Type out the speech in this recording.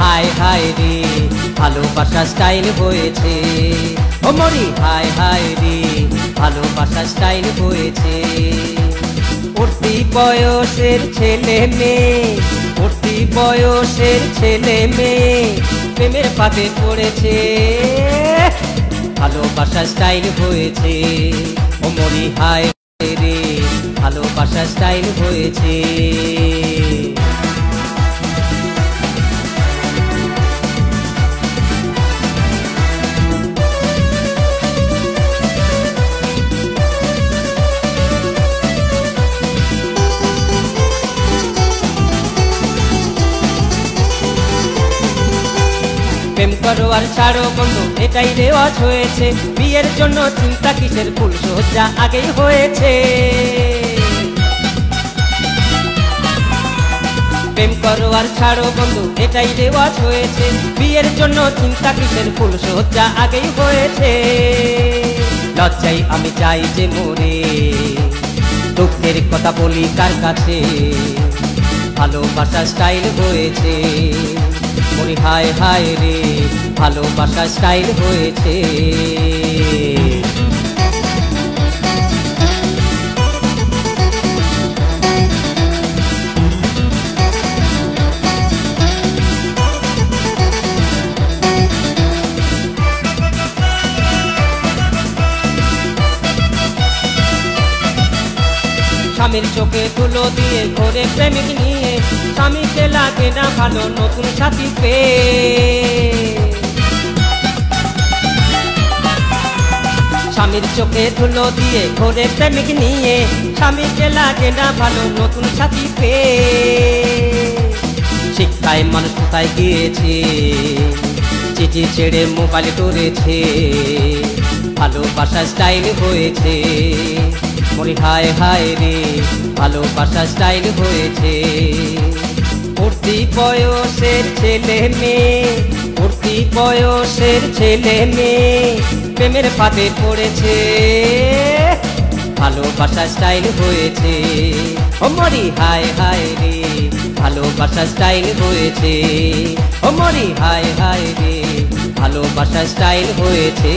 হায় হায় রে ভালোবাসা স্টাইল হয়েছে। ও মরি, হায় হায় রে ভালোবাসা স্টাইল হয়েছে। উঠতি বয়সের ছেলে মেয়ে উঠতি বয়সের ছেলে মেয়ে, প্রেমের পাতে পড়েছে। ভালোবাসা স্টাইল হয়েছে। ও মরি, হায় রে ভালোবাসা স্টাইল হয়েছে। প্রেম করো আর ছাড়ো বন্ধু, এটাই রেওয়াজ হয়েছে। বিয়ের জন্য চিন্তা কিসের ফুল সজ্জা আগেই হয়েছে। প্রেম করো আর ছাড়ো বন্ধু, এটাই রেওয়াজ হয়েছে। বিয়ের জন্য চিন্তা কিসের ফুল সজ্জা আগেই হয়েছে। লজ্জাই আমি চাই যে মোরে দুঃখের কথা বলি কার কাছে। ভালোবাসা স্টাইল হয়েছে। মরি হায় হায় রে ভালোবাসা স্টাইল হয়েছে। স্বামীর চোখে তুলো দিয়ে ঘরে প্রেমিক নিয়ে। স্বামীকে লাগে না ভালো নতুন সাথী পেয়ে স্বামীর চোখে ধুলো দিয়ে ঘরে প্রেমিক নিয়ে। স্বামীকে লাগে না ভালো নতুন সাথী পেয়ে শিক্ষায় মানুষ কোথায় গিয়েছে? চিঠি ছেড়ে মোবাইল করেছে। ভালোবাসা স্টাইল হয়েছে। মরি হায় হায় রে ভালোবাসা স্টাইল হয়েছে। উঠতি বয়সের ছেলে মেয়ে উঠতি বয়সের ছেলে মেয়ে, প্রেমের পাতে পড়েছে। ভালোবাসা স্টাইল হয়েছে। ও মরি হায় হায় রে ভালোবাসা স্টাইল হয়েছে। ও মরি হায় হায় রে ভালোবাসা স্টাইল হয়েছে।